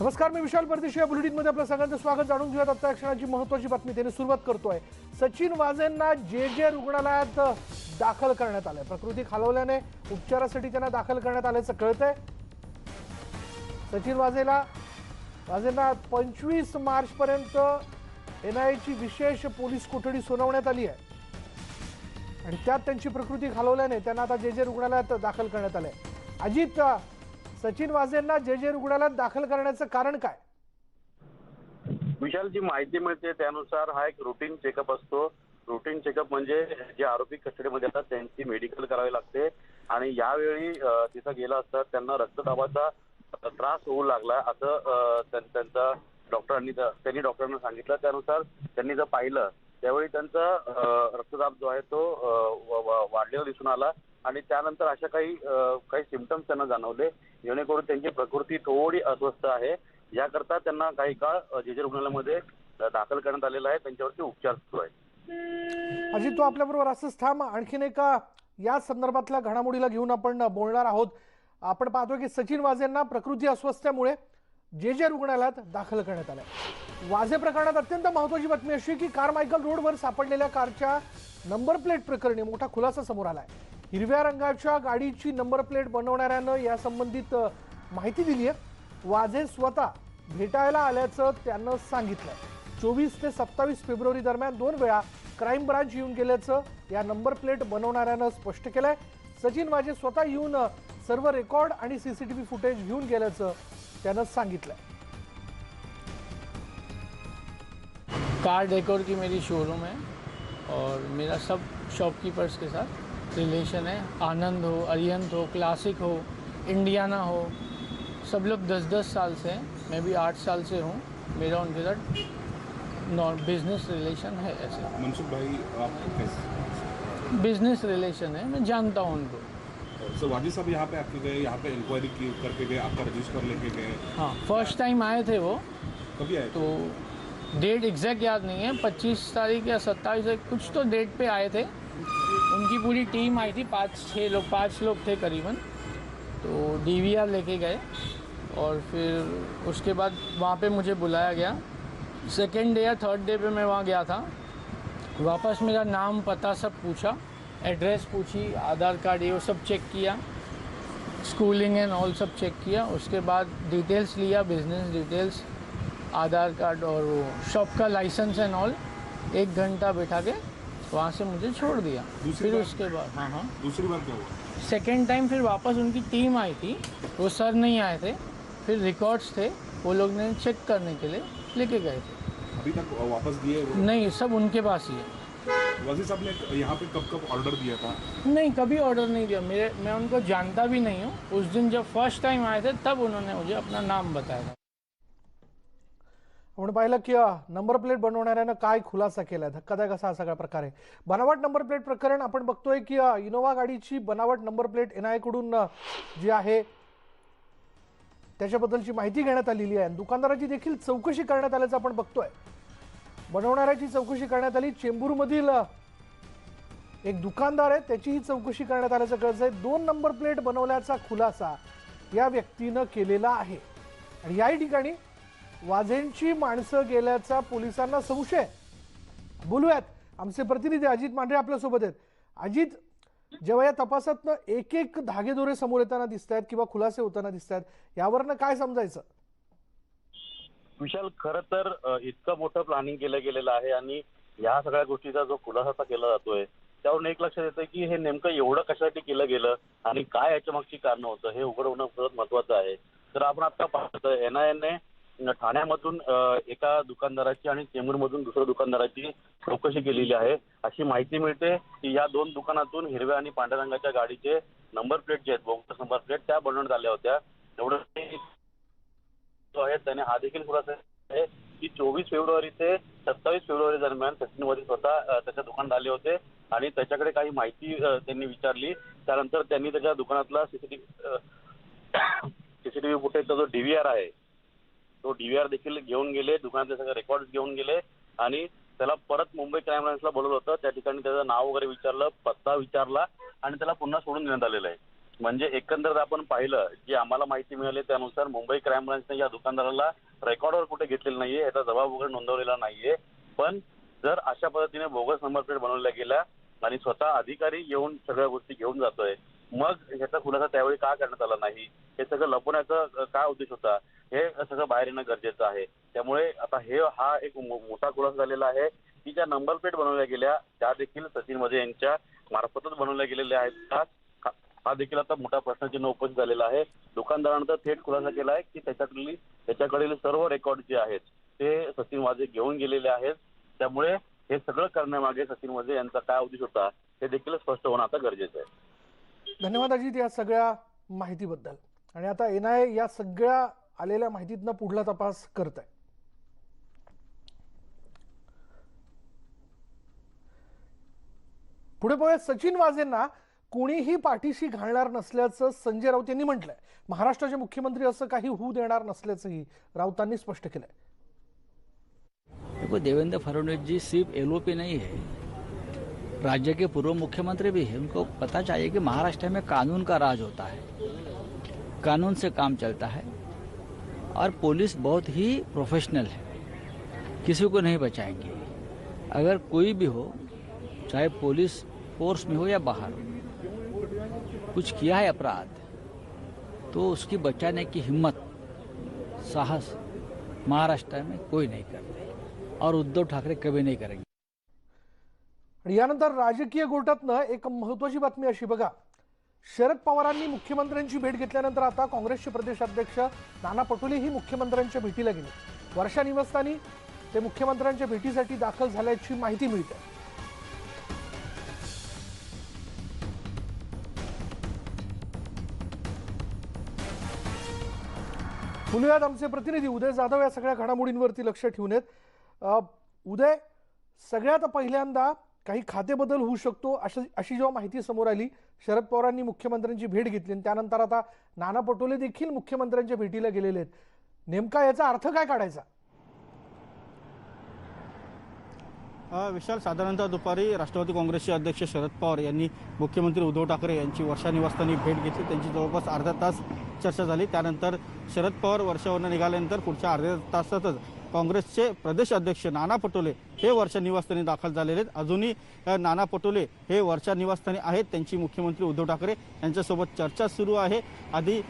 नमस्कार मी विशाल परदेशी. या बुलेटिनमध्ये आपलं सगळ्यांचं स्वागत. जाणून घेऊयात आता या क्षणाची महत्वाची बातमी. त्याने सुरुवात करतोय. सचिन वाझेंना जे जे रुग्णालयात दाखल करण्यात आलंय. प्रकृती खालवल्याने उपचारासाठी त्यांना दाखल करण्यात आल्याचं कळतंय. सचिन वाझेला वाझेंना पंचवीस मार्चपर्यंत एन आय ची विशेष पोलीस कोठडी सुनावण्यात आली आहे. आणि त्यात त्यांची प्रकृती खालवल्याने त्यांना आता जे जे रुग्णालयात दाखल करण्यात आलंय. अजित सचिन वाझेंना जे जे रुग्णालयात दाखल करण्याचं कारण काय? विशाल जी माहिती मिळते त्यानुसार हा एक रुटीन चेकअप असतो. रुटीन चेकअप म्हणजे जे आरोपी कस्टडीमध्ये असतात त्यांची मेडिकल करावी लागते. आणि यावेळी तिथं गेला असता त्यांना रक्तदाबाचा त्रास होऊ लागला असं त्यांचा डॉक्टरांनी त्यांनी डॉक्टरांना सांगितलं. त्यानुसार त्यांनी जर पाहिलं त्यावेळी त्यांचा रक्तदाब जो आहे तो वाढलेला दिसून आला. आणि त्यानंतर अशा काही काही सिमटम्स त्यांना जाणवले. जेणेकरून त्यांची प्रकृती थोडी अस्वस्थ आहे. याकरता त्यांना काही काळ जेजे जे रुग्णालयामध्ये दाखल करण्यात आलेला आहे. त्यांच्यावरती उपचार सुरू आहे अजित तो आपल्याबरोबर असंच थांब. आणखीन एका या संदर्भातल्या घडामोडीला घेऊन आपण बोलणार आहोत. आपण पाहतोय की सचिन वाझेंना प्रकृती अस्वस्थ्यामुळे जे जे रुग्णालयात दाखल करण्यात आलंय. वाझे प्रकरणात अत्यंत महत्वाची बातमी अशी की कारमायकल रोडवर सापडलेल्या कारच्या नंबर प्लेट प्रकरणी मोठा खुलासा समोर आलाय. हिरव्या रंगाच्या गाडीची नंबर प्लेट बनवणाऱ्यानं या संबंधित माहिती दिली आहे वाझे स्वतः भेटायला आल्याचं त्यानं सांगितलं. चोवीस ते सत्तावीस फेब्रुवारी दरम्यान दोन वेळा क्राईम ब्रांच येऊन गेल्याचं या नंबर प्लेट बनवणाऱ्यानं स्पष्ट केलंय. सचिन वाझे स्वतः येऊन सर्व रेकॉर्ड आणि सीसीटीव्ही फुटेज घेऊन गेल्याचं त्यानं सांगितलंय. कार डेकोर की मेरी शोरूम है और मेरा सब शॉपकीपर्स के साथ रिलेशन है। आनंद हो अरियंत हो क्लासिक हो इंडियाना हो सब लोग दस दस साल से हैं। मैं भी आठ साल से हूँ। मेरा उनके साथ नॉर बिज़नेस रिलेशन है ऐसे। मनसुख भाई आप बिज़नेस रिलेशन है मैं जानता हूँ उनको। सर वाजी साहब यहाँ पे आपके गए यहाँ पे इंक्वायरी करके गए आपका रजिस्टर लेके गए। हाँ फ़र्स्ट टाइम आए थे वो। कभी आए तो डेट एग्जैक्ट याद नहीं है 25 तारीख या 27 है कुछ तो डेट पे आए थे। उनकी पूरी टीम आई थी, पाँच छः लोग, पाँच लोग थे करीबन। तो डीवीआर लेके गए और फिर उसके बाद वहाँ पे मुझे बुलाया गया। सेकेंड डे या थर्ड डे पे मैं वहाँ गया था। वापस मेरा नाम, पता सब पूछा एड्रेस पूछी, आधार कार्ड ये वो सब चेक किया स्कूलिंग एंड ऑल सब चेक किया। उसके बाद डिटेल्स लिया बिज़नेस डिटेल्स आधार कार्ड और वो शॉप का लाइसेंस एंड ऑल एक घंटा बैठा के वहाँ से मुझे छोड़ दिया। फिर उसके बाद हाँ हाँ। दूसरी बार क्या हुआ? सेकेंड टाइम फिर वापस उनकी टीम आई थी। वो सर नहीं आए थे। फिर रिकॉर्ड्स थे। वो लोग ने चेक करने के लिए लेके गए थे। अभी तक वापस दिए नहीं सब उनके पास ही है। वाजी साहब ने यहाँ पे कब कब ऑर्डर दिया था? नहीं कभी ऑर्डर नहीं दिया। मेरे मैं उनको जानता भी नहीं हूँ। उस दिन जब फ़र्स्ट टाइम आए थे तब उन्होंने मुझे अपना नाम बताया था। आपण पाहिलं की नंबर प्लेट बनवणाऱ्यानं काय खुलासा केला धक्कादायक असा हा सगळा प्रकार आहे. बनावट नंबर प्लेट प्रकरण आपण बघतोय की इनोव्हा गाडीची बनावट नंबर प्लेट एन आयकडून जी आहे त्याच्याबद्दलची माहिती घेण्यात आलेली आहे. दुकानदाराची देखील चौकशी करण्यात आल्याचं आपण बघतोय. बनवणाऱ्याची चौकशी करण्यात आली. चेंबूरमधील एक दुकानदार आहे त्याचीही चौकशी करण्यात आल्याचं कळतंय. दोन नंबर प्लेट बनवल्याचा खुलासा या व्यक्तीनं केलेला आहे. आणि याही ठिकाणी वाझेंची माणसं गेल्याचा पोलिसांना संशय. बोलूयात. आमचे प्रतिनिधी अजित मांढरे आपल्यासोबत आहेत. अजित जेव्हा या तपासातनं एक एक धागेदोरे समोर येताना दिसत आहेत किंवा खुलासे होताना दिसत आहेत यावरनं काय समजायचं? विशाल खर तर इतकं मोठं प्लॅनिंग केलं गेलेलं आहे आणि या सगळ्या गोष्टीचा जो खुलासा केला जातोय त्यावरून एक लक्षात येतं की हे नेमकं एवढं कशासाठी केलं गेलं आणि काय याच्या मागची कारण होतं हे उघड होणं खरंच महत्वाचं आहे. तर आपण आता पाहतो एन आय ठाण्यामधून एका दुकानदाराची आणि चेंबूरमधून दुसऱ्या दुकानदाराची चौकशी केलेली आहे. अशी माहिती मिळते की या दोन दुकानातून हिरव्या आणि पांढऱ्या रंगाच्या गाडीचे नंबर प्लेट जे आहेत बोगस नंबर प्लेट त्या बनवण्यात आल्या होत्या. एवढं जो आहे त्याने हा देखील खुलासा आहे की चोवीस फेब्रुवारी ते सत्तावीस फेब्रुवारी दरम्यान सचिन मोदी स्वतः त्याच्या दुकानात आले होते आणि त्याच्याकडे काही माहिती त्यांनी विचारली. त्यानंतर त्यांनी त्याच्या दुकानातला सीसीटीव्ही सीसीटीव्ही फुटेजचा जो डीव्हीआर आहे तो डीव्हीआर देखील घेऊन गेले दुकानातले सगळे रेकॉर्ड घेऊन गेले आणि त्याला परत मुंबई क्राईम ब्रांचला बोलवलं होतं. त्या ठिकाणी त्याचं नाव वगैरे विचारलं पत्ता विचारला आणि त्याला पुन्हा सोडून देण्यात आलेलं आहे. म्हणजे एकंदरीत आपण पाहिलं जी आम्हाला माहिती मिळाली त्यानुसार मुंबई क्राईम ब्रांचने या दुकानदाराला रेकॉर्डवर कुठे घेतलेलं नाहीये याचा जबाब वगैरे नोंदवलेला नाहीये. पण जर अशा पद्धतीने बोगस नंबर प्लेट बनवल्या गेल्या आणि स्वतः अधिकारी येऊन सगळ्या गोष्टी घेऊन जातोय मग ह्याचा खुलासा त्यावेळी का करण्यात आला नाही? हे सगळं लपवण्याचा काय उद्देश होता? हे सगळं बाहेर येणं गरजेचं आहे. त्यामुळे आता हे हा एक मोठा खुलासा झालेला आहे की ज्या नंबर प्लेट बनवल्या गेल्या त्या देखील सचिन वजे यांच्या मार्फतच बनवल्या गेलेल्या आहेत. का हा- हा देखील आता मोठा प्रश्नचिन्ह उपस्थित झालेला आहे. दुकानदारानं तर थेट खुलासा केला आहे की त्याच्याकडली त्याच्याकडील सर्व रेकॉर्ड जे आहेत ते सचिन वाजे घेऊन गेलेले आहेत. त्यामुळे हे सगळं करण्यामागे सचिन वाजे यांचा काय उद्देश होता हे देखील स्पष्ट होणं आता गरजेचं आहे. धन्यवाद अजित या सगळ्या माहितीबद्दल. आणि आता एन आय या सगळ्या आलेल्या माहितीतनं पुढला तपास करत आहे पुढे पोहे सचिन वाजेंना कोणीही पाठीशी घालणार नसल्याचं संजय राऊत यांनी म्हटलंय. महाराष्ट्राचे मुख्यमंत्री असं काही होऊ देणार नसल्याचंही राऊतांनी स्पष्ट केलंय. देखो देवेंद्र फडणवीस जी सिर्फ एलओपी नहीं है राज्य के पूर्व मुख्यमंत्री भी है, उनको पता चाहिए कि महाराष्ट्र में कानून का राज होता है। कानून से काम चलता है और पुलिस बहुत ही प्रोफेशनल है। किसी को नहीं बचाएँगे। अगर कोई भी हो, चाहे पुलिस फोर्स में हो या बाहर हो कुछ किया है अपराध तो उसकी बचाने की हिम्मत, साहस महाराष्ट्र में कोई नहीं करते और उद्धव ठाकरे कभी नहीं करेंगे। आणि यानंतर राजकीय गोटातनं एक महत्वाची बातमी अशी बघा. शरद पवारांनी मुख्यमंत्र्यांची भेट घेतल्यानंतर आता काँग्रेसचे प्रदेशाध्यक्ष नाना पटोलेही मुख्यमंत्र्यांच्या भेटीला गेले. वर्षा निवासस्थानी ते मुख्यमंत्र्यांच्या भेटीसाठी दाखल झाल्याची माहिती मिळते. बोलूयात आमचे प्रतिनिधी उदय जाधव या सगळ्या घडामोडींवरती लक्ष ठेवून आहेत. उदय सगळ्यात पहिल्यांदा काही खातेबदल होऊ शकतो अशी अशी जेव्हा माहिती समोर आली शरद पवारांनी मुख्यमंत्र्यांची भेट घेतली आणि त्यानंतर आता नाना पटोले देखील मुख्यमंत्र्यांच्या भेटीला गेलेले आहेत. नेमका याचा अर्थ काय काढायचा? विशाल साधारणतः दुपारी राष्ट्रवादी काँग्रेसचे अध्यक्ष शरद पवार यांनी मुख्यमंत्री उद्धव ठाकरे यांची वर्षा निवासस्थानी भेट घेतली. त्यांची जवळपास अर्धा तास चर्चा झाली. त्यानंतर शरद पवार वर्षावरनं निघाल्यानंतर पुढच्या अर्ध्या तासातच काँग्रेसचे प्रदेश अध्यक्ष नाना पटोले हे वर्षा निवासस्थानी दाखल झालेले आहेत. अजूनही नाना पटोले हे वर्षा निवासस्थानी आहेत. त्यांची मुख्यमंत्री उद्धव ठाकरे यांच्यासोबत चर्चा सुरू आहे. आधी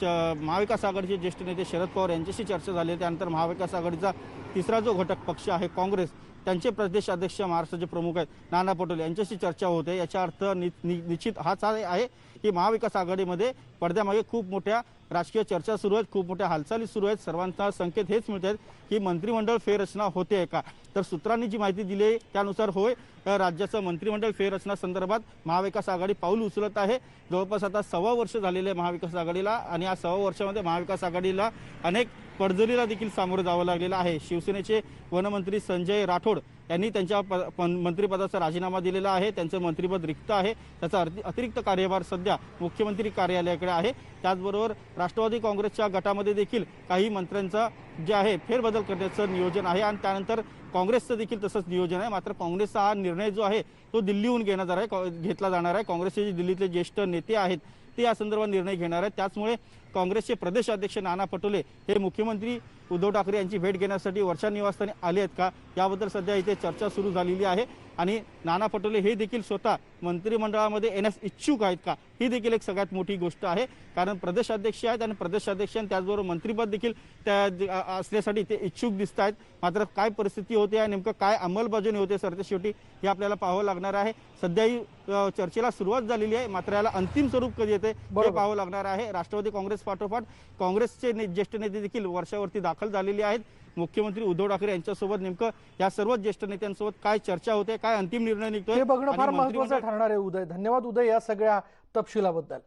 श- महाविकास आघाडीचे ज्येष्ठ नेते शरद पवार यांच्याशी चर्चा झाली आहे. त्यानंतर महाविकास आघाडीचा तिसरा जो घटक पक्ष आहे काँग्रेस त्यांचे प्रदेश अध्यक्ष महाराष्ट्राचे प्रमुख आहेत नाना पटोले. यांच्याशी चर्चा होते याचा अर्थ नि- नि- निश्चित हाच आहे की महाविकास आघाडीमध्ये पडद्यामागे खूप मोठ्या राजकीय चर्चा सुरू आहेत खूप मोठ्या हालचाली सुरू आहेत. सर्वांचा संकेत हेच मिळत आहेत की मंत्रिमंडळ फेररचना होते आहे का? तर सूत्रांनी जी माहिती दिली आहे त्यानुसार होय राज्याचं मंत्रिमंडळ फेररचना संदर्भात महाविकास आघाडी पाऊल उचलत आहे. जवळपास आता सव्वा वर्ष झालेले आहे महाविकास आघाडीला आणि या सव्वा वर्षामध्ये महाविकास आघाडीला अनेक पडझडीला देखील सामोरं जावं लागलेलं आहे. शिवसेनेचे वनमंत्री संजय राठोड यांनी त्यांच्या प प- मंत्रिपदाचा राजीनामा दिलेला आहे. त्यांचं मंत्रिपद रिक्त आहे. त्याचा अतिरिक्त कार्यभार सध्या मुख्यमंत्री कार्यालयाकडे आहे. त्याचबरोबर राष्ट्रवादी काँग्रेसच्या गटामध्ये देखील काही मंत्र्यांचा जे आहे फेरबदल करण्याचं नियोजन आहे. आणि त्यानंतर काँग्रेसचं देखील तसंच नियोजन आहे. मात्र काँग्रेसचा हा निर्णय जो आहे तो दिल्लीहून घेण्यात आहे कॉ- घेतला जाणार आहे. काँग्रेसचे जे दिल्लीतले ज्येष्ठ नेते आहेत ते या संदर्भात निर्णय घेणार आहेत. त्याचमुळे काँग्रेसचे प्रदेश अध्यक्ष नाना पटोले हे मुख्यमंत्री उद्धव ठाकरे यांची भेट घेण्यासाठी वर्षा निवासस्थानी आले आहेत का? याबद्दल सध्या इथे चर्चा सुरू झालेली आहे. आणि नाना पटोले हे देखील स्वतः मंत्रिमंडळामध्ये येण्यास इच्छुक आहेत का? ही देखील एक सगळ्यात मोठी गोष्ट आहे. कारण प्रदेशाध्यक्ष आहेत आणि प्रदेशाध्यक्ष आणि त्याचबरोबर मंत्रिपद देखील त्या असण्यासाठी ते इच्छुक दिसत आहेत. मात्र काय परिस्थिती होते आणि नेमकं काय अंमलबजावणी होते सरते शेवटी हे आपल्याला पाहावं लागणार आहे. सध्याही अ, चर्चेला सुरुवात झालेली आहे. मात्र याला अंतिम स्वरूप कधी येते हे. पाहावं लागणार आहे. राष्ट्रवादी काँग्रेस पाठोपाठ काँग्रेसचे ज्येष्ठ नेते देखील वर्षावरती दाखल झालेले आहेत. मुख्यमंत्री उद्धव ठाकरे यांच्यासोबत नेमकं या सर्व ज्येष्ठ नेत्यांसोबत काय चर्चा होते काय अंतिम निर्णय निघतोय हे बघणं फार महत्वाचं ठरणार आहे उदय. धन्यवाद उदय या सगळ्या तपशिलाबद्दल.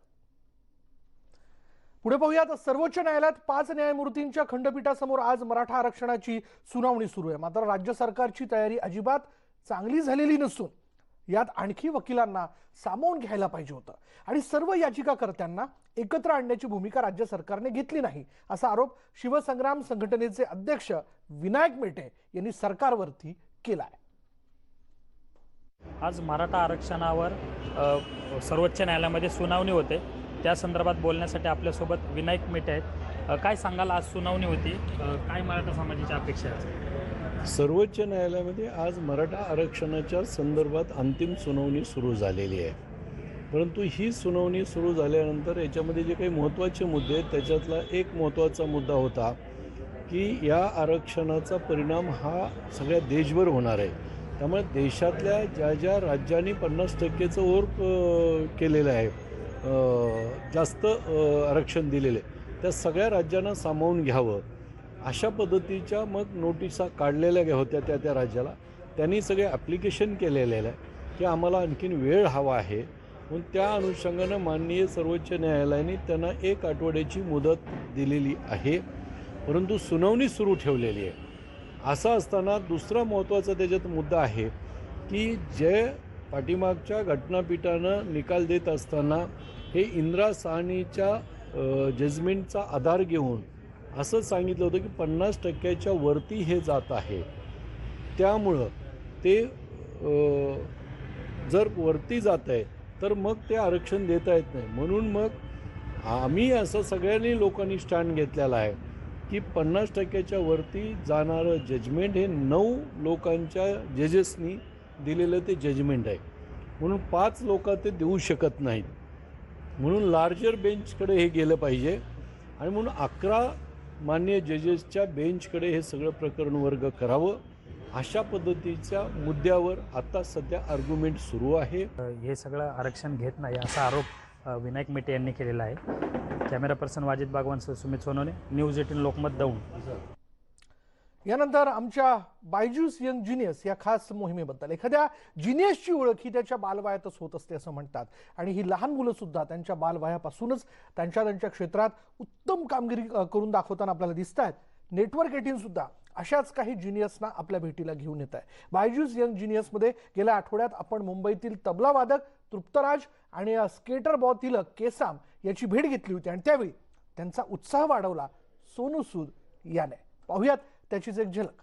पुढे पाहूयात. सर्वोच्च न्यायालयात पाच न्यायमूर्तींच्या खंडपीठासमोर आज मराठा आरक्षणाची सुनावणी सुरू आहे. मात्र राज्य सरकारची तयारी अजिबात चांगली झालेली नसून यात आणखी वकिलांना सामावून घ्यायला पाहिजे होतं. आणि सर्व याचिकाकर्त्यांना एकत्र आणण्याची भूमिका राज्य सरकारने घेतली नाही असा आरोप शिवसंग्राम संघटनेचे अध्यक्ष विनायक मेटे यांनी सरकारवरती केला आहे आज मराठा आरक्षणावर सर्वोच्च न्यायालयामध्ये सुनावणी होते. त्या संदर्भात बोलण्यासाठी आपल्यासोबत विनायक मेटे आहेत. काय सांगाल? आज सुनावणी होती. काय मराठा समाजाची अपेक्षा आहे? सर्वोच्च न्यायालयामध्ये आज मराठा आरक्षणाच्या संदर्भात अंतिम सुनावणी सुरू झालेली आहे. परंतु ही सुनावणी सुरू झाल्यानंतर याच्यामध्ये जे काही महत्त्वाचे मुद्दे आहेत त्याच्यातला एक महत्त्वाचा मुद्दा होता की या आरक्षणाचा परिणाम हा सगळ्या देशभर होणार आहे. त्यामुळे देशातल्या ज्या ज्या राज्यांनी पन्नास टक्केचं ओर केलेलं आहे जास्त आरक्षण दिलेलं आहे त्या सगळ्या राज्यांना सामावून घ्यावं. अशा पद्धतीच्या मग नोटिसा काढलेल्या होत्या त्या त्या राज्याला. त्यांनी सगळे ॲप्लिकेशन केलेलं आहे की आम्हाला आणखीन वेळ हवा आहे. म्हणून त्या अनुषंगानं माननीय सर्वोच्च न्यायालयाने त्यांना एक आठवड्याची मुदत दिलेली आहे. परंतु सुनावणी सुरू ठेवलेली आहे. असं असताना दुसरा महत्त्वाचा त्याच्यात मुद्दा आहे की जे पाठीमागच्या घटनापीठानं निकाल देत असताना हे इंदिरा साहनीच्या जजमेंटचा आधार घेऊन असं सांगितलं होतं की पन्नास टक्क्याच्या वरती हे जात आहे. त्यामुळं ते जर वरती जात आहे तर मग ते आरक्षण देता येत नाही. म्हणून मग आम्ही असं सगळ्यांनी लोकांनी स्टँड घेतलेला आहे की पन्नास टक्क्याच्या वरती जाणारं जजमेंट हे नऊ लोकांच्या जजेसनी दिलेलं ते जजमेंट आहे. म्हणून पाच लोक ते देऊ शकत नाहीत. म्हणून लार्जर बेंचकडे हे गेलं पाहिजे. आणि म्हणून अकरा मान्य जजेसच्या बेंचकडे हे सगळं प्रकरण वर्ग करावं. अशा पद्धतीच्या मुद्द्यावर आता सध्या आर्ग्युमेंट सुरू आहे. हे सगळं आरक्षण घेत नाही असा आरोप विनायक मेटे यांनी केलेला आहे. Camera person Wajid Bagwan Sumit Sonawane. News eighteen Lokmat Daund. यानंतर आमच्या बायजूस यंग जिनियस या खास मोहिमेबद्दल. एखाद्या जिनियसची ओळख ही त्याच्या बालवयातच होत असते असं म्हणतात. आणि ही लहान मुलं सुद्धा त्यांच्या बालवयापासूनच त्यांच्या त्यांच्या क्षेत्रात उत्तम कामगिरी करून दाखवताना आपल्याला दिसत आहेत नेटवर्क एटीन सुद्धा अशाच काही जिनियसना आपल्या भेटीला घेऊन येत आहे. बायजूस यंग जिनियसमध्ये गेल्या आठवड्यात आपण मुंबईतील तबला वादक तृप्तराज आणि स्केटर बॉ तिलक केसाम याची भेट घेतली होती. आणि त्यावेळी त्यांचा उत्साह वाढवला सोनू सूद याने. पाहुयात त्याचीच एक झलक.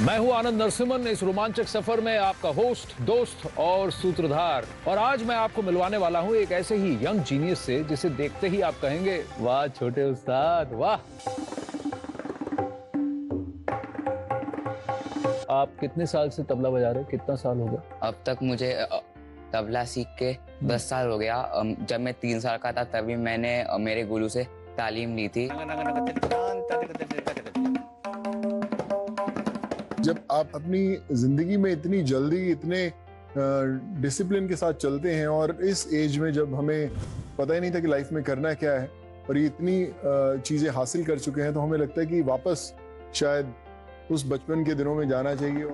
मैं हूँ आनंद नरसिम्हन इस रोमांचक सफ़र में आपका होस्ट दोस्त और सूत्रधार। और आज मैं आपको मिलवाने वाला हूँ एक ऐसे ही यंग जीनियस से जिसे देखते ही आप कहेंगे वाह छोटे उस्ताद वाह! आप कितने साल से तबला बजा रहे हैं? कितना साल हो गया? अब तक मुझे तबला सीख के दस साल हो गया। जब मैं तीन साल का था तभी मैंने मेरे गुरु से तालीम ली थी। जब आप अपनी ज़िंदगी में इतनी जल्दी इतने डिसिप्लिन के साथ चलते हैं और इस एज में जब हमें पता ही नहीं था कि लाइफ में करना क्या है और ये इतनी चीज़ें हासिल कर चुके हैं तो हमें लगता है कि वापस शायद उस बचपन के दिनों में जाना चाहिए।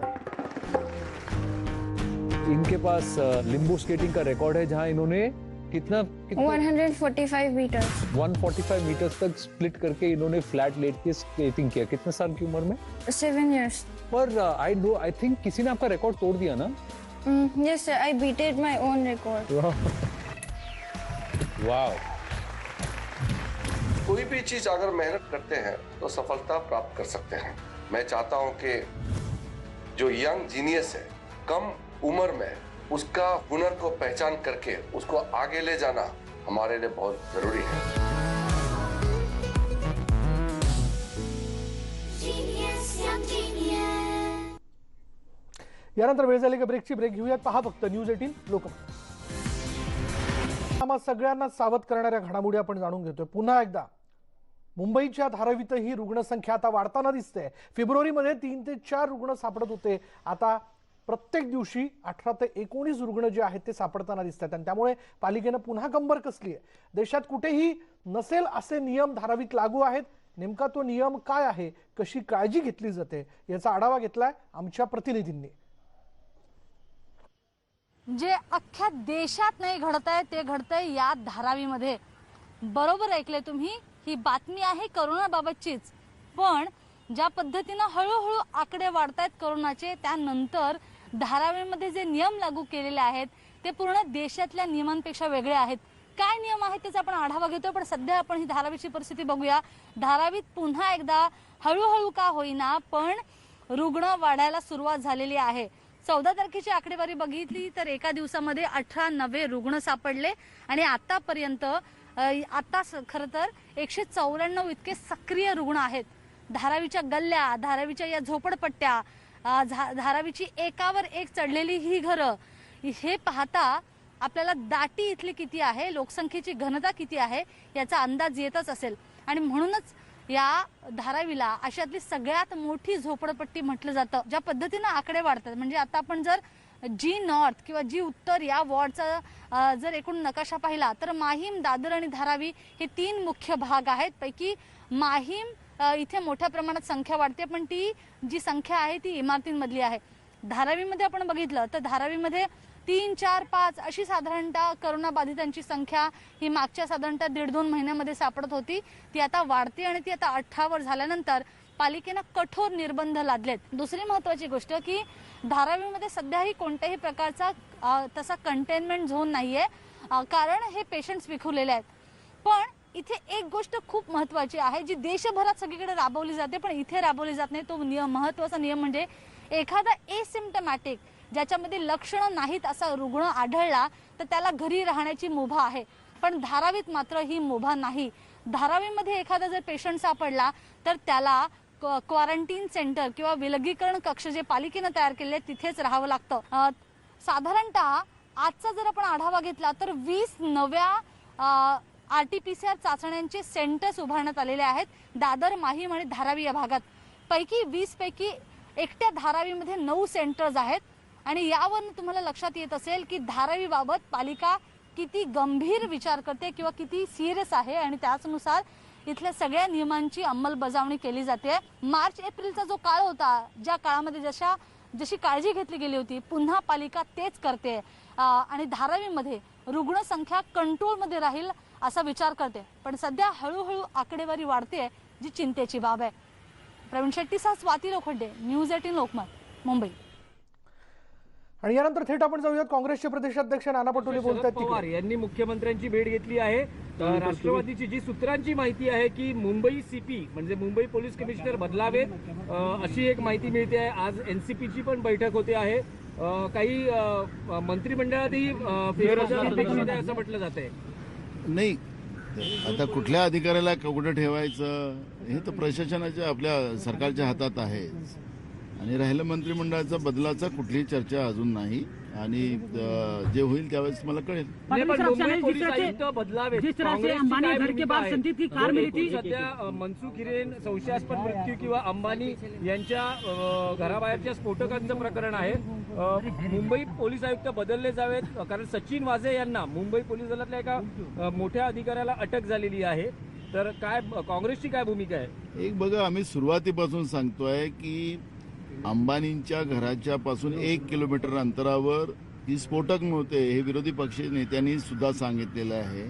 इनके पास लिम्बो स्केटिंग का रिकॉर्ड है जहाँ इन्होंने कितना कितना? 145 मीटर 145 मीटर्स। तक स्प्लिट करके इन्होंने फ्लैट लेट के स्केटिंग किया। कितने साल की उम्र में? सेवन इयर्स पर आई नो आई थिंक किसी ने आपका रिकॉर्ड तोड़ दिया ना? Yes sir I beated my own record वाह कोई भी चीज़ अगर मेहनत करते हैं तो सफलता प्राप्त कर सकते हैं। मैं चाहता हूँ कि जो यंग जीनियस है कम उम्र में उसका हुनर को पहचान करके उसको आगे ले जाना हमारे लिए बहुत जरूरी है। यानंतर वेळ झाली का ब्रेकची ब्रेक घेऊयात. पहा फक्त न्यूज एटीन लोकमत आम्हा सगळ्यांना सावध करणाऱ्या घडामोडी आपण जाणून घेतोय. पुन्हा एकदा मुंबईच्या धारावीतही रुग्णसंख्या आता वाढताना दिसते. फेब्रुवारीमध्ये तीन ते चार रुग्ण सापडत होते. आता प्रत्येक दिवशी अठरा ते एकोणीस रुग्ण जे आहेत ते सापडताना दिसतात आणि त्यामुळे पालिकेनं पुन्हा कंबर कसली आहे? देशात कुठेही नसेल असे नियम धारावीत लागू आहेत. नेमका तो नियम काय आहे? कशी काळजी घेतली जाते? याचा आढावा घेतलाय आमच्या प्रतिनिधींनी. जे अख्ख्या देशात नाही घडत आहे ते घडतंय या धारावीमध्ये. बरोबर ऐकले तुम्ही? ही बातमी आहे करोनाबाबतचीच. पण ज्या पद्धतीनं हळूहळू आकडे वाढतायत करोनाचे त्यानंतर धारावीमध्ये जे नियम लागू केलेले आहेत ते पूर्ण देशातल्या नियमांपेक्षा वेगळे आहेत. काय नियम आहेत त्याचा आपण आढावा घेतोय पण सध्या आपण ही धारावीची परिस्थिती बघूया. धारावीत पुन्हा एकदा हळूहळू का होईना पण रुग्ण वाढायला सुरुवात झालेली आहे. चौदा तारखेची आकडेवारी बघितली तर एका दिवसामध्ये अठरा नवे रुग्ण सापडले आणि आतापर्यंत आता स- खरं तर एकशे चौऱ्याण्णव इतके सक्रिय रुग्ण आहेत. धारावीच्या गल्ल्या धारावीच्या या झोपडपट्ट्या धारावीची एकावर एक चढलेली ही घरं हे पाहता आपल्याला दाटी इथली किती आहे लोकसंख्येची घनता किती आहे याचा अंदाज येतच असेल. आणि म्हणूनच या धारावीला अशातली सगळ्यात मोठी झोपडपट्टी म्हटलं जातं ज्या पद्धतीनं आकडे वाढतात. म्हणजे आता आपण जर जी नॉर्थ किंवा जी उत्तर या वॉर्डचा जर एकूण नकाशा पाहिला तर माहीम दादर आणि धारावी हे तीन मुख्य भाग आहेत. पैकी माहीम इथे मोठ्या प्रमाणात संख्या वाढते पण ती जी संख्या आहे ती इमारतींमधली आहे. धारावीमध्ये आपण बघितलं तर धारावीमध्ये तीन चार पाच अशी साधारणतः करोना बाधितांची संख्या ही मागच्या साधारणतः दीड दोन महिन्यामध्ये सापडत होती. ती आता वाढते आणि ती आता अठरावर झाल्यानंतर पालिकेनं कठोर निर्बंध लादलेत. दुसरी महत्वाची गोष्ट की धारावीमध्ये सध्याही कोणत्याही प्रकारचा तसा कंटेनमेंट झोन नाहीये. कारण हे पेशंट्स विखुरलेले आहेत. पण इथे एक गोष्ट खूप महत्वाची आहे जी देशभरात सगळीकडे राबवली जाते पण इथे राबवली जात नाही. तो नियम महत्त्वाचा नियम म्हणजे एखादा एसिम्टमॅटिक ज्याच्यामध्ये लक्षणं नाहीत असा रुग्ण आढळला तर त्याला घरी राहण्याची मुभा आहे. पण धारावीत मात्र ही मुभा नाही. धारावीमध्ये एखादा जर पेशंट सापडला तर त्याला क्वारंटीन सेंटर किंवा विलगीकरण कक्ष जे पालिकेनं तयार केले तिथेच राहावं लागतं. साधारणतः आजचा जर आपण आढावा घेतला तर वीस नव्या R T P C R चाचण्यांचे सेंटर्स उभारण्यात आलेले आहेत. दादर माहीम आणि धारावी या भागात. पैकी वीस पैकी एकट्या धारावीमध्ये नऊ सेंटर्स आहेत. आणि यावरून तुम्हाला लक्षात येत असेल की धारावीबाबत पालिका किती गंभीर विचार करते किंवा किती सिरियस आहे आणि त्याचनुसार इथल्या सगळ्या नियमांची अंमलबजावणी केली जाते. मार्च एप्रिलचा जो काळ होता ज्या काळामध्ये जशा जशी काळजी घेतली गेली होती पुन्हा पालिका तेच करते. आणि धारावीमध्ये रुग्णसंख्या कंट्रोलमध्ये राहील. असा विचार करते. पण सध्या हळूहळू आकडेवारी वाढते जी चिंतेची बाब आहे. प्रवीण शेट्टीसह स्वाती लोखंडे न्यूज एटीन लोकमत मुंबई. आणि यानंतर थेट आपण जाऊयात. काँग्रेसचे प्रदेशाध्यक्ष नाना पटोले बोलत शरद आहेत पवार यांनी मुख्यमंत्र्यांची भेट घेतली आहे. राष्ट्रवादीची जी सूत्रांची माहिती आहे की मुंबई सीपी म्हणजे मुंबई पोलीस कमिशनर बदलावे अ, अशी एक माहिती मिळते आहे. आज एनसीपीची पण बैठक होते आहे. काही मंत्रिमंडळातही असं म्हटलं जात आहे नाही. आता कुठल्या अधिकाऱ्याला कुठं ठेवायचं? हे तर प्रशासनाच्या आपल्या सरकारच्या हातात आहे. आणि राहिलं मंत्रिमंडळाचा बदलाचा कुठलीही चर्चा अजून नाही. आणि जे होईल त्यावेळेस मला कळेल. मनसुख हिरेन संशयास्पद मृत्यू किंवा अंबानी यांच्या घराबाहेरच्या स्फोटकांचं प्रकरण आहे. मुंबई पोलीस आयुक्त बदलले जावेत कारण सचिन वाझे यांना मुंबई पोलीस दलातल्या एका मोठ्या अधिकाऱ्याला अटक झालेली आहे. तर काय काँग्रेसची काय भूमिका आहे? एक बघा आम्ही सुरुवातीपासून सांगतोय की अंबानींच्या घराच्या पासून एक किलोमीटर अंतरावर ही स्फोटक नव्हते हे विरोधी पक्ष नेत्यांनी सुद्धा सांगितलेलं आहे.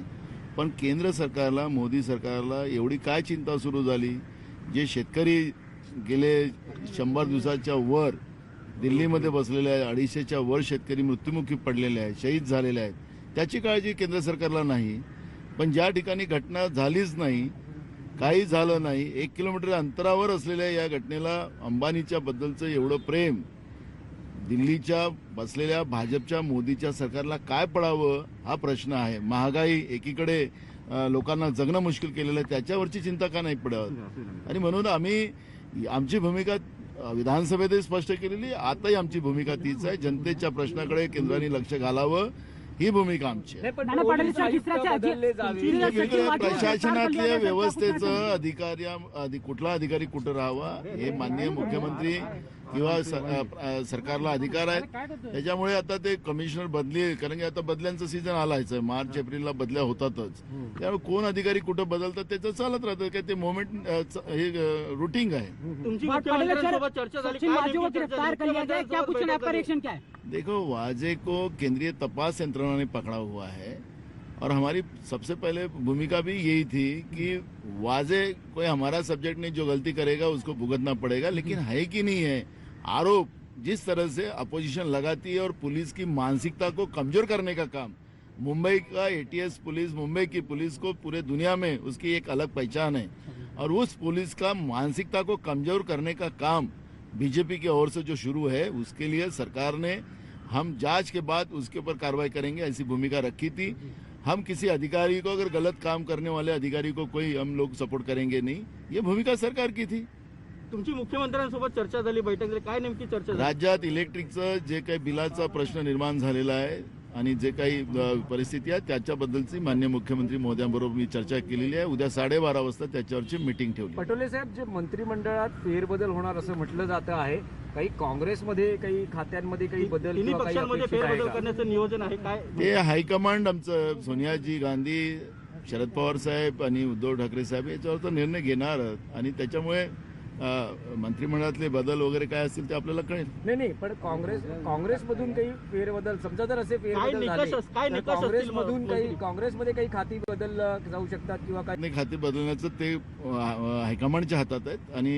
पण केंद्र सरकारला मोदी सरकारला एवढी काय चिंता सुरू झाली? जे शेतकरी गेले शंभर दिवसाच्या वर दिल्लीमध्ये बसलेले आहेत. अडीचशेच्या वर शेतकरी मृत्युमुखी पडलेले आहेत शहीद झालेले आहेत. त्याची काळजी केंद्र सरकारला नाही. पण ज्या ठिकाणी घटना झालीच नाही काही झालं नाही एक किलोमीटर अंतरावर असलेल्या या घटनेला अंबानीच्या बद्दलचं एवढं प्रेम दिल्लीच्या बसलेल्या भाजपच्या मोदीच्या सरकारला काय पडावं हा प्रश्न आहे. महागाई एकीकडे लोकांना जगणं मुश्किल केलेलं आहे त्याच्यावरची चिंता का नाही पडत? आणि म्हणून आम्ही आमची भूमिका विधानसभेतही स्पष्ट केलेली आताही आमची भूमिका तीच आहे. जनतेच्या प्रश्नाकडे केंद्राने लक्ष घालावं. ही भूमिका आमची प्रशासनातल्या व्यवस्थेचं अधिकारी अधि कुठला अधिकारी कुठं राहावा हे माननीय मुख्यमंत्री किंवा सरकारला अधिकार आहेत त्याच्यामुळे आता ते कमिशनर बदली कारण की आता बदल्यांचं सीझन आलायचं मार्च एप्रिलला बदल्या होतातच. त्यामुळे कोण अधिकारी कुठं बदलतात त्याचं चालत राहतं. काय ते मोमेंट हे रुटीन आहे. है देखो वाजे को केंद्रीय तपास यंत्रणा ने पकड़ा हुआ है। और हमारी सबसे पहले भूमिका भी यही थी कि वाजे कोई हमारा सब्जेक्ट नहीं जो गलती करेगा उसको भुगतना पड़ेगा। लेकिन है कि नहीं है? आरोप जिस तरह से अपोजिशन लगाती है और पुलिस की मानसिकता को कमज़ोर करने का काम। मुंबई का एटीएस पुलिस, मुंबई की पुलिस को पूरे दुनिया में उसकी एक अलग पहचान है। और उस पुलिस का मानसिकता को कमज़ोर करने का काम बीजेपी की ओर से जो शुरू है, उसके लिए सरकार ने हम जाँच के बाद उसके ऊपर कार्रवाई करेंगे, ऐसी भूमिका रखी थी। हम किसी अधिकारी को अगर गलत काम करने वाले अधिकारी को कोई हम लोग सपोर्ट करेंगे नहीं, ये भूमिका सरकार की थी। तुमची मुख्यमंत्र्यांसोबत चर्चा झाली बैठक झाली. काय नेमकी चर्चा झाली? राज्यात इलेक्ट्रिकचं जे काही बिलाचा प्रश्न निर्माण झालेला आहे आणि जे काही परिस्थिती आहे त्याच्याबद्दलची मान्य मुख्यमंत्री महोदयांबरोबर मी चर्चा केलेली आहे. उद्या साडेबारा वाजता त्याच्यावरची मिटिंग ठेवली. पटोले साहेब जे मंत्रिमंडळात फेरबदल होणार असं म्हटलं जातं आहे काही काँग्रेसमध्ये काही खात्यांमध्ये काही बदल फेरबदल का? करण्याचं नियोजन आहे. काय? ते हायकमांड आमचं सोनियाजी गांधी शरद पवार साहेब आणि उद्धव ठाकरे साहेब याच्यावरचा निर्णय घेणार आहेत. आणि त्याच्यामुळे मंत्रिमंडळातले बदल वगैरे काय असतील ते आपल्याला कळेल. नाही नाही पण काँग्रेस काँग्रेसमधून काही फेरबदल समजा जर असे फेरबदल झाले काँग्रेसमधून मग? काही? काँग्रेसमध्ये काही खाती बदल जाऊ शकतात किंवा काय? नाही खाते बदलण्याचं ते हायकमांडच्या हातात आहेत आणि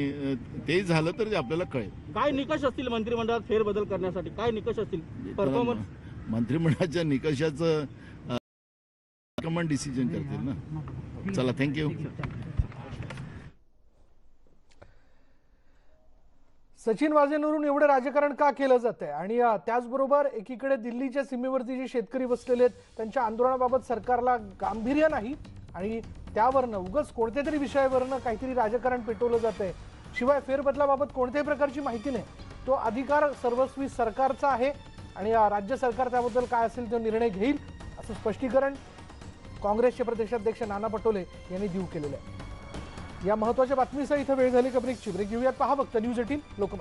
ते झालं तर ते आपल्याला कळेल. काय निकष असतील मंत्रिमंडळात फेरबदल करण्यासाठी? काय निकष असतील? परफॉर्मन्स मंत्रिमंडळाच्या निकषाचं हायकमांड डिसिजन करतील ना. चला थँक्यू सचिन वाजेंवरून एवढं राजकारण का केलं जात आहे आणि त्याचबरोबर एकीकडे दिल्लीच्या सीमेवरती जे शेतकरी बसलेले आहेत त्यांच्या आंदोलनाबाबत सरकारला गांभीर्य नाही आणि त्यावरनं उगच कोणत्या तरी विषयावरनं काहीतरी राजकारण पेटवलं जात आहे शिवाय फेरबदलाबाबत कोणत्याही प्रकारची माहिती नाही. तो अधिकार सर्वस्वी सरकारचा आहे आणि राज्य सरकार त्याबद्दल काय असेल तो निर्णय घेईल असं स्पष्टीकरण काँग्रेसचे प्रदेशाध्यक्ष नाना पटोले यांनी देऊ केलेलं आहे. या महत्त्वाच्या बातमीसह इथं वेळ झाली का ब्रेकची ब्रेक घेऊयात. पहा फक्त न्यूज एटीन लोकमत.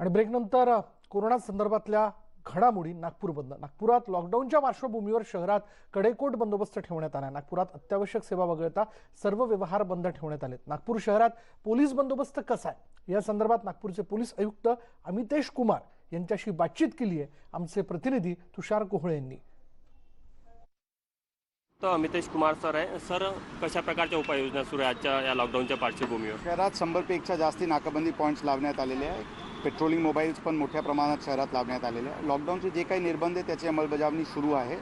आणि ब्रेकनंतर कोरोना संदर्भातल्या घडामोडी नागपूर बंद नागपुरात लॉकडाऊनच्या पार्श्वभूमीवर शहरात कडेकोट बंदोबस्त ठेवण्यात आला. नागपुरात अत्यावश्यक सेवा वगळता सर्व व्यवहार बंद ठेवण्यात आले नागपूर शहरात पोलीस बंदोबस्त कसा आहे? या संदर्भात नागपूरचे पोलीस आयुक्त अमितेश कुमार यांच्याशी बातचीत केली आहे आमचे प्रतिनिधी तुषार कोहळे यांनी. तर अमितेश कुमार सर आहे. सर कशा प्रकारच्या उपाययोजना सुरू आहे आजच्या या लॉकडाऊनच्या पार्श्वभूमीवर? शहरात शंभरपेक्षा जास्ती नाकाबंदी पॉईंट्स लावण्यात आलेले आहे. पेट्रोलिंग मोबाईल्स पण मोठ्या प्रमाणात शहरात लावण्यात आलेले आहे. लॉकडाऊनचे जे काही निर्बंध आहे त्याची अंमलबजावणी सुरू आहे.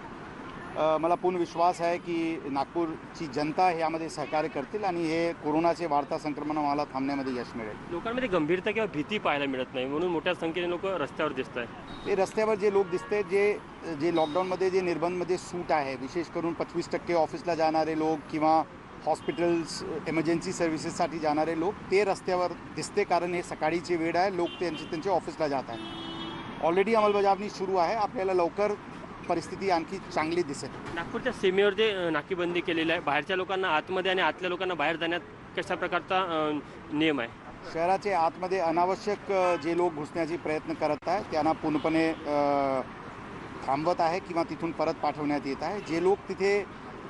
मला पूर्ण विश्वास आहे की नागपूरची जनता यामध्ये सहकार्य करतील आणि हे कोरोनाचे वाढता संक्रमण आम्हाला थांबण्यामध्ये यश मिळेल. लोकांमध्ये गंभीरता किंवा भीती पाहायला मिळत नाही म्हणून मोठ्या संख्येने लोक रस्त्यावर दिसत आहे ते रस्त्यावर जे लोक दिसते जे जे लॉकडाऊनमध्ये जे निर्बंधमध्ये सूट आहे विशेष करून पंचवीस टक्के ऑफिसला जाणारे लोक किंवा हॉस्पिटल्स इमर्जन्सी सर्व्हिसेससाठी जाणारे लोक ते रस्त्यावर दिसते कारण हे सकाळीची वेळ आहे लोक त्यांचे त्यांच्या ऑफिसला जात आहेत. ऑलरेडी अंमलबजावणी सुरू आहे आपल्याला लवकर परिस्थिती आणखी चांगली दिसेल. नागपूरच्या सीमेवर जे नाकेबंदी केलेली आहे बाहेरच्या लोकांना आतमध्ये आणि आतल्या लोकांना बाहेर जाण्यात कशा प्रकारचा नियम आहे? शहराचे आतमध्ये अनावश्यक जे लोक घुसण्याचे प्रयत्न करत आहेत त्यांना पूर्णपणे थांबवत आहे किंवा तिथून परत पाठवण्यात येत आहे. जे लोक तिथे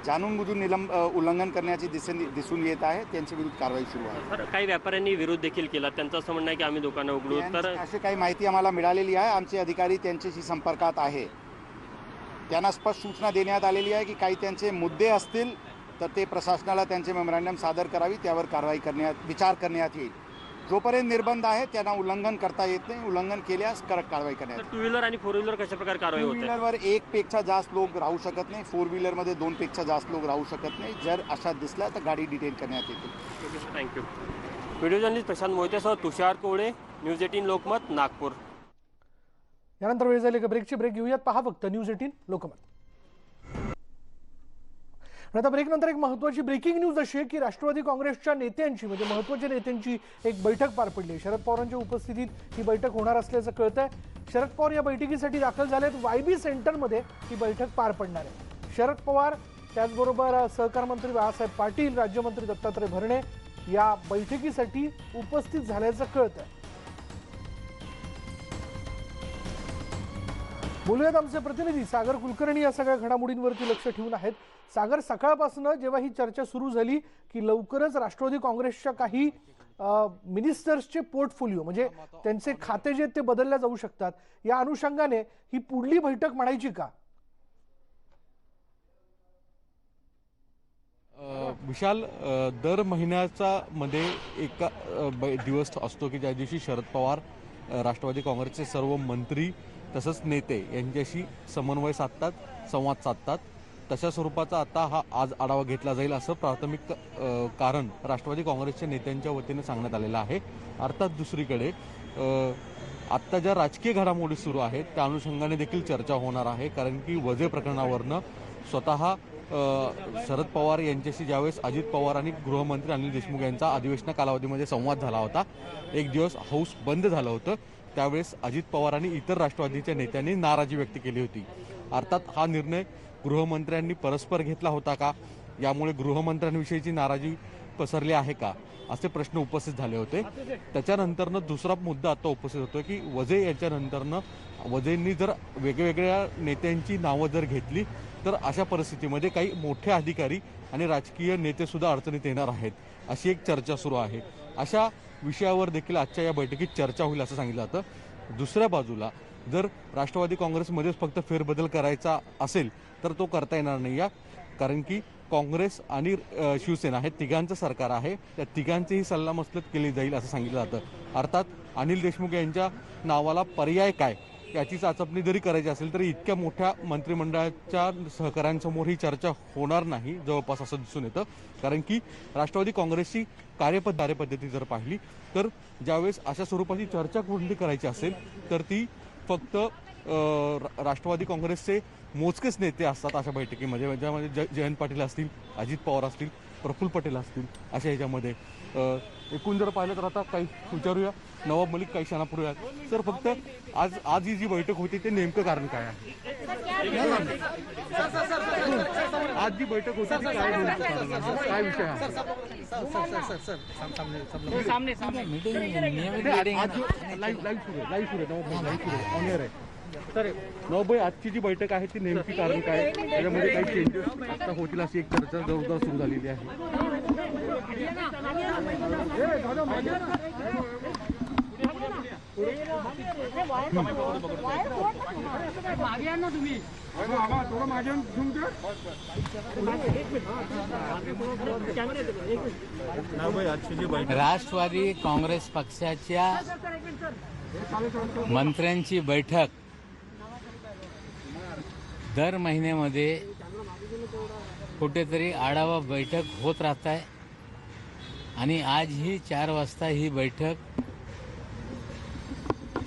जाणून बुजून निलंब उल्लंघन करण्याचे दिसून दिसून येत आहे त्यांच्या विरुद्ध कारवाई सुरू आहे. तर काही व्यापाऱ्यांनी विरोध देखील केला. त्यांचं असं म्हणणं आहे की आम्ही दुकानं उघडू. तर अशी काही माहिती आम्हाला मिळालेली आहे. आमचे अधिकारी त्यांच्याशी संपर्कात आहे. त्यांना स्पष्ट सूचना देण्यात आलेली आहे की काही त्यांचे मुद्दे असतील तर ते प्रशासनाला त्यांचे मेमोरँडम सादर करावी त्यावर कारवाई करण्यात विचार करण्यात येईल. जोपर्यंत निर्बंध आहे त्यांना उल्लंघन करता येत नाही. उल्लंघन केल्यास कडक कारवाई करण्यात येईल. टू व्हीलर आणि फोर व्हीलर कशा प्रकारे कारवाई टू व्हीलरवर एक पेक्षा जास्त लोक राहू शकत नाही. फोर व्हीलरमध्ये दोन पेक्षा जास्त लोक राहू शकत नाही. जर अशा दिसल्या तर गाडी डिटेन करण्यात येतील. Thank you video journalist Prashant मोहितेसह Tushar Kowale news eighteen Lokmat Nagpur. यानंतर वेळ झाली का ब्रेकची ब्रेक घेऊयात. पहा फक्त न्यूज एटीन लोकमत. आता ब्रेक नंतर एक महत्वाची ब्रेकिंग न्यूज अशी आहे की राष्ट्रवादी काँग्रेसच्या नेत्यांची म्हणजे महत्त्वाच्या नेत्यांची एक बैठक पार पडली शरद पवारांच्या उपस्थितीत ही बैठक होणार असल्याचं कळत आहे शरद पवार या बैठकीसाठी दाखल झालेत. वाय बी सेंटरमध्ये ही बैठक पार पडणार आहे. शरद पवार त्याचबरोबर सहकार मंत्री बाळासाहेब पाटील राज्यमंत्री दत्तात्रय भरणे या बैठकीसाठी उपस्थित झाल्याचं कळत आहे बोलूयात आमचे प्रतिनिधी सागर कुलकर्णी या सगळ्या घडामोडींवरती लक्ष ठेवून आहेत. सागर सकाळपासून जेव्हा ही चर्चा सुरू झाली की लवकरच राष्ट्रवादी काँग्रेसच्या काही मिनिस्टर्सचे पोर्टफोलिओ म्हणजे त्यांचे खाते जे ते बदलल्या जाऊ शकतात. या अनुषंगाने ही पुढली बैठक म्हणायची का? विशाल दर महिन्याचा मध्ये एक दिवस असतो की ज्या दिवशी शरद पवार राष्ट्रवादी काँग्रेसचे सर्व मंत्री तसंच नेते यांच्याशी समन्वय साधतात संवाद साधतात. तशा स्वरूपाचा आता हा आज आढावा घेतला जाईल असं प्राथमिक कारण राष्ट्रवादी काँग्रेसच्या नेत्यांच्या वतीने सांगण्यात आलेलं आहे. अर्थात दुसरीकडे आत्ता ज्या राजकीय घडामोडी सुरू आहेत त्या अनुषंगाने देखील चर्चा होणार आहे. कारण की वजे प्रकरणावरनं स्वतः शरद पवार यांच्याशी ज्यावेळेस अजित पवार आणि गृहमंत्री अनिल देशमुख यांचा अधिवेशना कालावधीमध्ये संवाद झाला होता एक दिवस हाऊस बंद झालं होतं. त्यावेळेस अजित पवार आणि इतर राष्ट्रवादीच्या नेत्यांनी नाराजी व्यक्त केली होती. अर्थात हा निर्णय गृहमंत्र्यांनी परस्पर घेतला होता का? यामुळे गृहमंत्र्यांविषयीची नाराजी पसरली आहे का? असे प्रश्न उपस्थित झाले होते. त्याच्यानंतरनं दुसरा मुद्दा आता उपस्थित होतो की वजे याच्यानंतरनं वजेंनी जर वेगवेगळ्या नेत्यांची नावं जर घेतली तर अशा परिस्थितीमध्ये काही मोठे अधिकारी आणि राजकीय नेतेसुद्धा अडचणीत येणार आहेत. अशी एक चर्चा सुरू आहे. अशा विषयावर देखील आजच्या या बैठकीत चर्चा होईल असं सांगितलं जातं. दुसऱ्या बाजूला जर राष्ट्रवादी काँग्रेसमध्येच फक्त फेरबदल करायचा असेल तर तो करता येणार नाही या. कारण की काँग्रेस आणि शिवसेना हे तिघांचं सरकार आहे. त्या तिघांचीही सल्लामसलत केली जाईल असं सांगितलं जातं. अर्थात अनिल देशमुख यांच्या नावाला पर्याय काय? याची चाचपणी जरी करायची असेल तरी इतक्या मोठ्या मंत्रिमंडळाच्या सहकाऱ्यांसमोर ही चर्चा होणार नाही जवळपास असं दिसून येतं. कारण की राष्ट्रवादी काँग्रेसची कार्यपद्ध कार्यपद्धती जर पाहिली तर ज्यावेळेस अशा स्वरूपाची चर्चा कुठली करायची असेल तर ती फक्त रा- राष्ट्रवादी काँग्रेसचे मोजकेच नेते असतात अशा बैठकीमध्ये ज्यामध्ये जय जयंत पाटील असतील अजित पवार असतील प्रफुल्ल पटेल असतील अशा ह्याच्यामध्ये एकूण जर पाहिलं तर आता काही विचारूया. नवाब मलिक काही क्षणापूर्वी आहेत. सर फक्त आज आज ही जी बैठक होती ते नेमकं कारण काय आहे? आज जी बैठक होती ती काय नेमकं कारण आहे? काय विषय आहे? सामने नाही, आज लाईव्ह लाईव्ह सुरू आहे लाईव्ह सुरू आहे नवाब लाईव्ह सुरू आहे ऑन एअर आहे आजची जी बैठक आहे ती नेमकी कारण काय आहे? त्याच्यामध्ये काही चेंजेस आता होतील अशी एक चर्चा जोरदार सुरू झालेली आहे. राष्ट्रवादी काँग्रेस पक्षाच्या मंत्र्यांची बैठक दर महिन्यामध्ये कुठेतरी आढावा बैठक होत राहत आहे आणि आज ही चार वाजता ही बैठक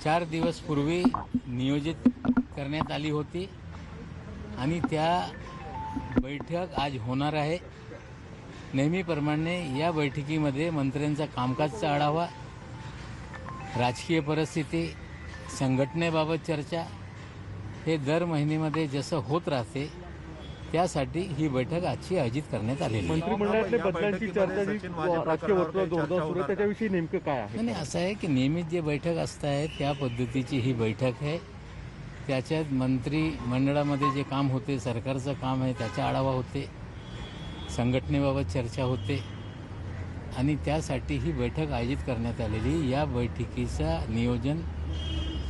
चार दिवस पूर्वी नियोजित करण्यात आली होती. आणि त्या बैठक आज होणार आहे. नेहमीप्रमाणे या बैठकीमध्ये मंत्र्यांचा कामकाजचा आढावा राजकीय परिस्थिती संघटनेबाबत चर्चा हे दर महिन्यामध्ये जसं होत राहते त्यासाठी ही बैठक आजची आयोजित करण्यात आलेली आहे. मंत्रिमंडळातल्या बदलांची चर्चा जी राजकीय जोरदार सुरू आहे नेमकं काय आहे? नाही असं आहे की नियमित जे बैठक असत आहे त्या पद्धतीची ही बैठक आहे. त्याच्यात मंत्रिमंडळामध्ये जे काम होते सरकारचं काम आहे त्याचा आढावा होते संघटनेबाबत चर्चा होते. आणि त्यासाठी ही बैठक आयोजित करण्यात आलेली. या बैठकीचं नियोजन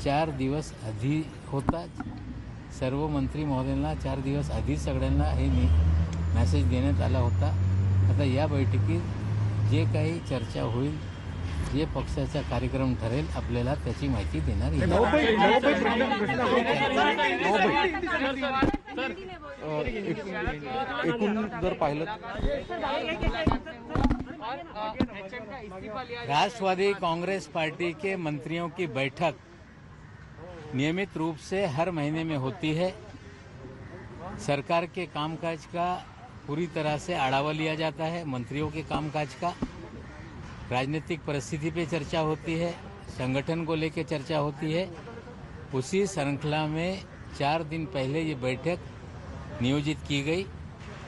चार दिवस आधी होता. सर्व मंत्री महोदयांना चार दिवस आधीच सगळ्यांना हे नि मॅसेज देण्यात आला होता. आता या बैठकीत जे काही चर्चा होईल जे पक्षाचा कार्यक्रम ठरेल आपल्याला त्याची माहिती देणार एकूण जर पाहिलं राष्ट्रवादी कांग्रेस पार्टी के मंत्रियों की बैठक नियमित रूप से हर महीने में होती है। सरकार के कामकाज का पूरी तरह से आढ़ावा लिया जाता है, मंत्रियों के कामकाज का। राजनीतिक परिस्थिति पे चर्चा होती है, संगठन को लेकर चर्चा होती है। उसी श्रृंखला में चार दिन पहले ये बैठक नियोजित की गई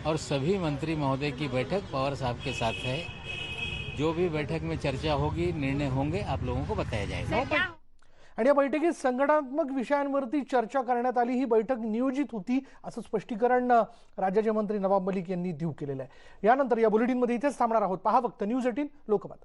और सभी मंत्री महोदय की बैठक पवार साहब के साथ है। जो भी बैठक में चर्चा होगी, निर्णय होंगे, आप लोगों को बताया जाएगा। आणि या बैठकीत संघटनात्मक विषयांवरती चर्चा करण्यात आली. ही बैठक नियोजित होती असं स्पष्टीकरण राज्याचे मंत्री नवाब मलिक यांनी देऊ केलेलं आहे. यानंतर या बुलेटिनमध्ये इथेच थांबणार आहोत. पहा फक्त न्यूज एटीन लोकमत.